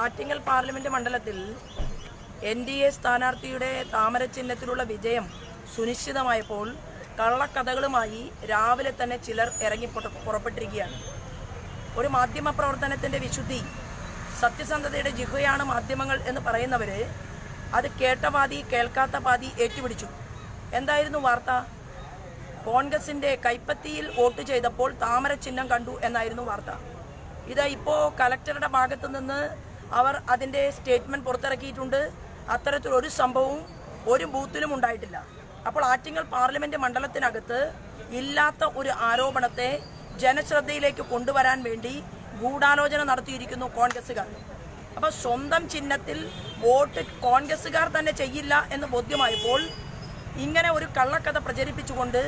Attingal parliament മണ്ഡലത്തിൽ N D A സ്ഥാനാർത്ഥിയുടെ താമര ചിഹ്നത്തിലുള്ള വിജയം സുനിശ്ചിതമായപ്പോൾ കള്ളക്കഥകളുമായി രാവിലെ തന്നെ ചിലർ ഇറങ്ങി പുറപ്പെട്ടിരിക്കുകയാണ്. ഒരു മാധ്യമ പ്രവർത്തനത്തിന്റെ വിശുദ്ധി സത്യസന്ധതയുടെ ജിഹയാണ് മാധ്യമങ്ങൾ എന്ന് പറയുന്നവര് അത് കേട്ട പാതി കേൾക്കാത്ത പാതി ഏറ്റുപിടിച്ചു. എന്തായിരുന്നു വാർത്ത? കോൺഗ്രസിന്റെ കൈപ്പത്തിയിൽ വോട്ട് ചെയ്തപ്പോൾ താമര ചിഹ്നം കണ്ടു എന്നായിരുന്നു വാർത്ത. ഇത് ഇപ്പോ കലക്ടറുടെ ഭാഗത്തു നിന്ന് അവർ അതിന്റെ സ്റ്റേറ്റ്മെന്റ് പുറത്തിറക്കിയിട്ടുണ്ട്. അത്തരത്തിലൊരു സംഭവവും ഒരു ബൂത്തിലും ഉണ്ടായിട്ടില്ല. അപ്പോൾ ആറ്റിങ്ങൽ പാർലമെന്റ് മണ്ഡലത്തിനകത്ത് ഇല്ലാത്ത ഒരു ആരോപണത്തെ ജനശ്രദ്ധയിലേക്ക് കൊണ്ടുവരാൻ വേണ്ടി ഗൂഢാലോചന നടത്തിയിരിക്കുന്നു കോൺഗ്രസ്സുകാർ. അപ്പോൾ സ്വന്തം ചിഹ്നത്തിൽ വോട്ട് കോൺഗ്രസ്സുകാർ തന്നെ ചെയ്യില്ല എന്ന് ബോധ്യമായപ്പോൾ ഇങ്ങനെ ഒരു കള്ളക്കഥ പ്രചരിപ്പിച്ചുകൊണ്ട്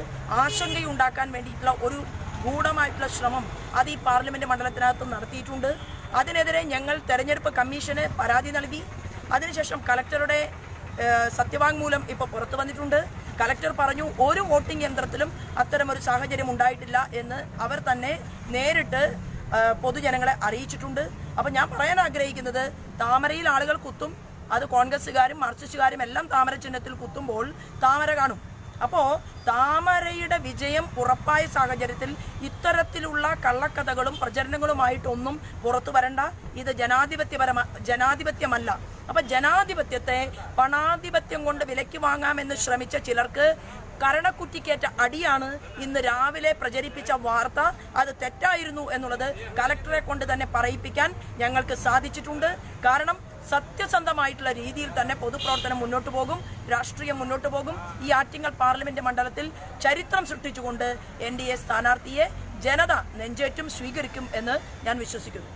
ആശങ്കയുണ്ടാക്കാൻ വേണ്ടിയിട്ടുള്ള ഒരു ഗൂഢമായിട്ടുള്ള ശ്രമം അത് ഈ പാർലമെന്റ് മണ്ഡലത്തിനകത്ത് നടത്തിയിട്ടുണ്ട്. അതിനെതിരെ ഞങ്ങൾ തെരഞ്ഞെടുപ്പ് കമ്മീഷന് പരാതി നൽകി. അതിനുശേഷം കലക്ടറുടെ സത്യവാങ്മൂലം ഇപ്പോൾ പുറത്തു വന്നിട്ടുണ്ട്. കലക്ടർ പറഞ്ഞു ഒരു വോട്ടിംഗ് യന്ത്രത്തിലും അത്തരമൊരു സാഹചര്യം ഉണ്ടായിട്ടില്ല എന്ന് അവർ തന്നെ നേരിട്ട് പൊതുജനങ്ങളെ അറിയിച്ചിട്ടുണ്ട്. അപ്പം ഞാൻ പറയാൻ ആഗ്രഹിക്കുന്നത് താമരയിൽ ആളുകൾ കുത്തും അത് കോൺഗ്രസ്സുകാരും മാർക്സിസ്റ്റുകാരും എല്ലാം താമര ചിഹ്നത്തിൽ കുത്തുമ്പോൾ താമര കാണും. അപ്പോ താമരയുടെ വിജയം ഉറപ്പായ സാഹചര്യത്തിൽ ഇത്തരത്തിലുള്ള കള്ളക്കഥകളും പ്രചരണങ്ങളുമായിട്ടൊന്നും പുറത്തു വരണ്ട. ഇത് ജനാധിപത്യപരമ ജനാധിപത്യമല്ല. അപ്പൊ ജനാധിപത്യത്തെ പണാധിപത്യം കൊണ്ട് വിലയ്ക്ക് വാങ്ങാമെന്ന് ശ്രമിച്ച ചിലർക്ക് കരണക്കുറ്റിക്കേറ്റ അടിയാണ് ഇന്ന് രാവിലെ പ്രചരിപ്പിച്ച വാർത്ത. അത് തെറ്റായിരുന്നു എന്നുള്ളത് കലക്ടറെ കൊണ്ട് തന്നെ പറയിപ്പിക്കാൻ ഞങ്ങൾക്ക് സാധിച്ചിട്ടുണ്ട്. കാരണം സത്യസന്ധമായിട്ടുള്ള രീതിയിൽ തന്നെ പൊതുപ്രവർത്തനം മുന്നോട്ട് പോകും രാഷ്ട്രീയം മുന്നോട്ട് പോകും. ഈ ആറ്റിങ്ങൽ പാർലമെന്റ് മണ്ഡലത്തിൽ ചരിത്രം സൃഷ്ടിച്ചുകൊണ്ട് എൻ ഡി എ സ്ഥാനാർത്ഥിയെ ജനത നെഞ്ചേറ്റും സ്വീകരിക്കും എന്ന് ഞാൻ വിശ്വസിക്കുന്നു.